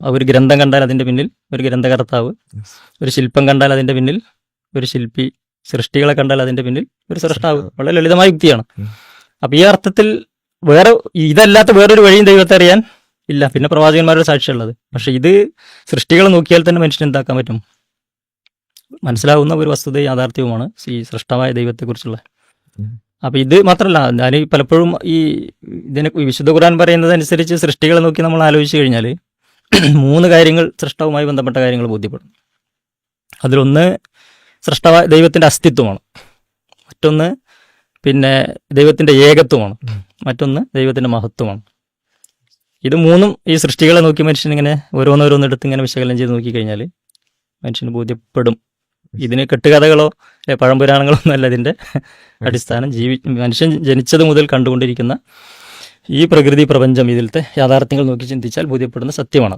ഒരു ഗ്രന്ഥം കണ്ടാൽ അതിന്റെ പിന്നിൽ ഒരു ഗ്രന്ഥകർത്താവ് ഒരു ശില്പം കണ്ടാൽ അതിന്റെ പിന്നിൽ ഒരു ശില്പി സൃഷ്ടികളെ കണ്ടാൽ അതിന്റെ പിന്നിൽ ഒരു സൃഷ്ടാവ്. വളരെ ലളിതമായ യുക്തിയാണ്. അപ്പൊ ഈ അർത്ഥത്തിൽ വേറെ ഇതല്ലാത്ത വേറൊരു വഴിയും ദൈവത്തെ അറിയാൻ ഇല്ല. പിന്നെ പ്രവാചകന്മാരുടെ സാക്ഷിയുള്ളത്. പക്ഷെ ഇത് സൃഷ്ടികളെ നോക്കിയാൽ തന്നെ മനുഷ്യൻ എന്താക്കാൻ പറ്റും? മനസ്സിലാവുന്ന ഒരു വസ്തുത യാഥാർത്ഥ്യവുമാണ് ഈ സൃഷ്ടമായ ദൈവത്തെക്കുറിച്ചുള്ള. അപ്പൊ ഇത് മാത്രമല്ല ഞാൻ പലപ്പോഴും ഈ ഇതിനെ വിശുദ്ധ ഖുർആൻ പറയുന്നത് അനുസരിച്ച് സൃഷ്ടികളെ നോക്കി നമ്മൾ ആലോചിച്ച് കഴിഞ്ഞാൽ മൂന്ന് കാര്യങ്ങൾ സൃഷ്ടവുമായി ബന്ധപ്പെട്ട കാര്യങ്ങൾ ബോധ്യപ്പെടും. അതിലൊന്ന് സൃഷ്ടവ ദൈവത്തിന്റെ അസ്തിത്വമാണ്. മറ്റൊന്ന് പിന്നെ ദൈവത്തിന്റെ ഏകത്വമാണ്. മറ്റൊന്ന് ദൈവത്തിന്റെ മഹത്വമാണ്. ഇത് മൂന്നും ഈ സൃഷ്ടികളെ നോക്കി മനുഷ്യൻ ഇങ്ങനെ ഓരോന്നോരോന്നെടുത്ത് ഇങ്ങനെ വിശകലനം ചെയ്ത് നോക്കിക്കഴിഞ്ഞാൽ മനുഷ്യന് ബോധ്യപ്പെടും. ഇതിന് കെട്ടുകഥകളോ പഴംപുരാണങ്ങളോ ഒന്നും അല്ല ഇതിന്റെ അടിസ്ഥാനം. ജീവി മനുഷ്യൻ ജനിച്ചത് മുതൽ കണ്ടുകൊണ്ടിരിക്കുന്ന ഈ പ്രകൃതി പ്രപഞ്ചം ഇതിലത്തെ യാഥാർത്ഥ്യങ്ങൾ നോക്കി ചിന്തിച്ചാൽ ബോധ്യപ്പെടുന്ന സത്യമാണ്.